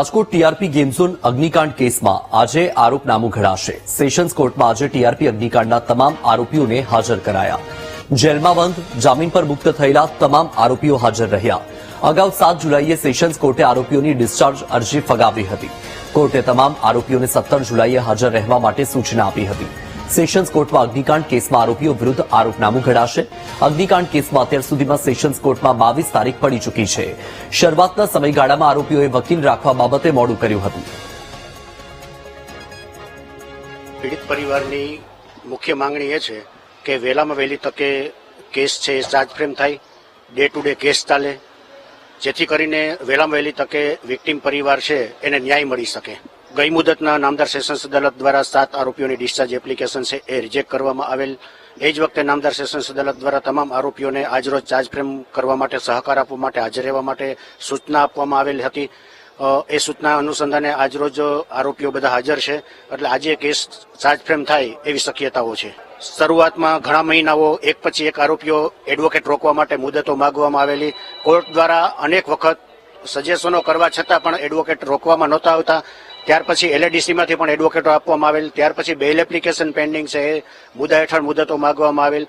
Rajkot TRP game zone અગ્નિકાંડ કેસમાં આજે આરોપનામું ઘડાશે. Sessions કોર્ટમાં આજે ટીઆરપી અગ્નિકાંડના તમામ આરોપીઓને હાજર કરાયા. જેલમાં બંધ, જામીન પર મુક્ત થયેલા તમામ આરોપીઓ હાજર રહ્યા. અગાઉ સાત જુલાઈએ સેશન્સ કોર્ટે આરોપીઓની ડિસ્ચાર્જ અરજી ફગાવી હતી. કોર્ટે તમામ આરોપીઓને સત્તર જુલાઈએ હાજર રહેવા માટે સૂચના આપી હતી. સેશન્સ કોર્ટમાં અગ્નિકાંડ કેસમાં આરોપીઓ વિરુદ્ધ આરોપનામું ઘડાશે. અગ્નિકાંડ કેસમાં અત્યાર સુધીમાં સેશન્સ કોર્ટમાં બાવીસ તારીખ પડી ચૂકી છે. શરૂઆતના સમયગાળામાં આરોપીઓએ વકીલ રાખવા બાબતે મોડું કર્યું હતું. પીડિત પરિવારની મુખ્ય માંગણી એ છે કે વહેલામાં વહેલી તકે કેસ છે એ ચાર્જ ફ્રેમ થાય, ડે ટુ ડે કેસ ચાલે. જેથી કરીને વહેલામાં વહેલી તકે વિક્ટીમ પરિવાર છે એને ન્યાય મળી શકે. ગઈ મુદતના નામદાર સેશન્સ અદાલત દ્વારા સાત આરોપીઓની ડિસ્ચાર્જ એપ્લિકેશન છે એ રિજેક્ટ કરવામાં આવેલ. એ જ વખતે નામદાર સેશન્સ અદાલત દ્વારા તમામ આરોપીઓને આજરોજ ચાર્જ ફ્રેમ કરવા માટે સહકાર આપવા માટે હાજર રહેવા માટે સૂચના આપવામાં આવેલ હતી. એ સૂચના અનુસંધાને આજરોજ આરોપીઓ બધા હાજર છે. એટલે આજે કેસ ચાર્જ ફ્રેમ થાય એવી શક્યતાઓ છે. શરૂઆતમાં ઘણા મહિનાઓ એક પછી એક આરોપીઓ એડવોકેટ રોકવા માટે મુદતો માગવામાં આવેલી. કોર્ટ દ્વારા અનેક વખત સજેશનો કરવા છતાં પણ એડવોકેટ રોકવામાં નહોતા આવતા. ત્યાર પછી એલએડીસીમાંથી પણ એડવોકેટો આપવામાં આવેલ. ત્યાર પછી બેલ એપ્લિકેશન પેન્ડિંગ છે. એ મુદ્દા હેઠળ મુદતો માગવામાં આવેલ.